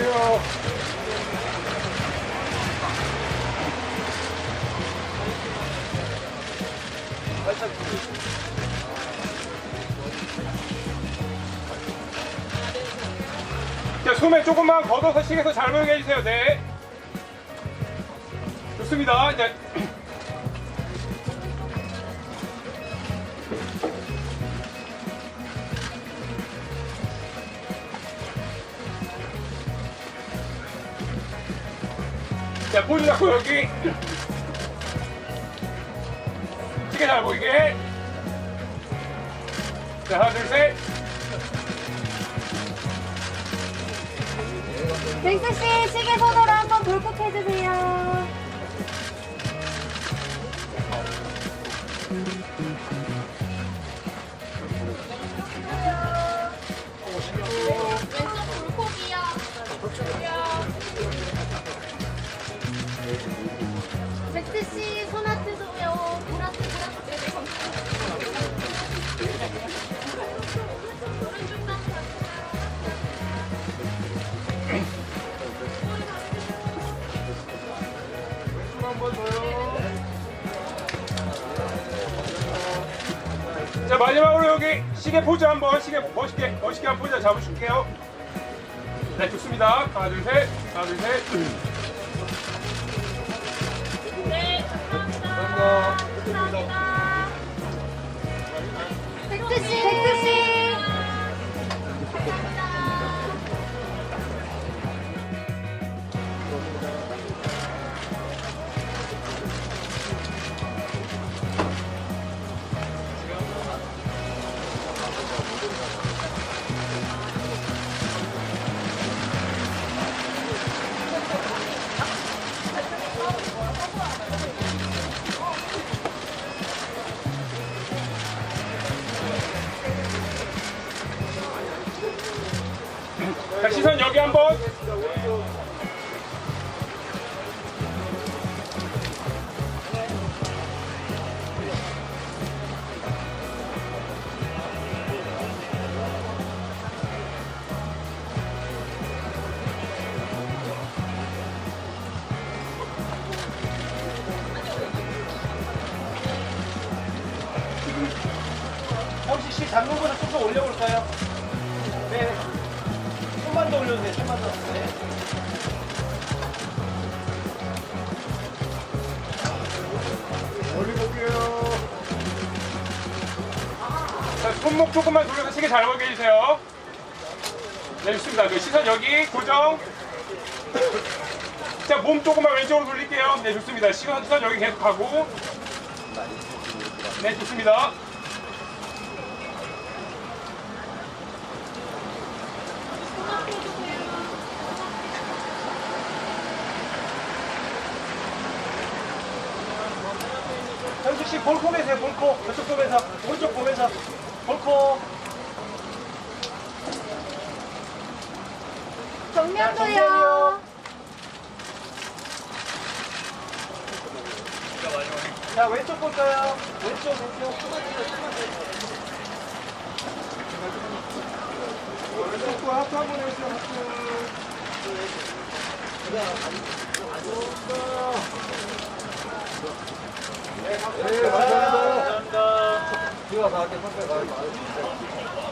볼게요. 자, 소매 조금만 걷어서 시계서 잘 보이게 해주세요. 네. 좋습니다. 이제 자, 포즈 잡고 여기. 시계 잘 보이게. 자, 하나, 둘, 셋. 뱅스 씨 시계 번호로 한번 돌폭해 주세요. 한번 더요. 자 마지막으로 여기 시계 포즈 한번 시계 멋있게 멋있게 한 포즈 잡으실게요. 네 좋습니다. 하나 둘 셋. 하나 둘 셋. 여기 한번. 혹시 씨 잡는 좀더 올려볼까요? 네. 더 올려주세요. 좀만 더. 네. 멀리 볼게요. 자 손목 조금만 돌려서 시계 잘 보게 해주세요. 네 좋습니다. 그 시선 여기 고정. 자 몸 조금만 왼쪽으로 돌릴게요. 네 좋습니다. 시선 여기 계속 가고. 네 좋습니다. 현숙 씨 볼코 매세요. 볼코. 저쪽 보면서. 오른쪽 보면서. 볼코. 정면도요. 자, 왼쪽 볼까요? 왼쪽, 왼쪽. 왼쪽 하트 한번 해주세요. 하트. 네, 감사합니다. 감사합니다.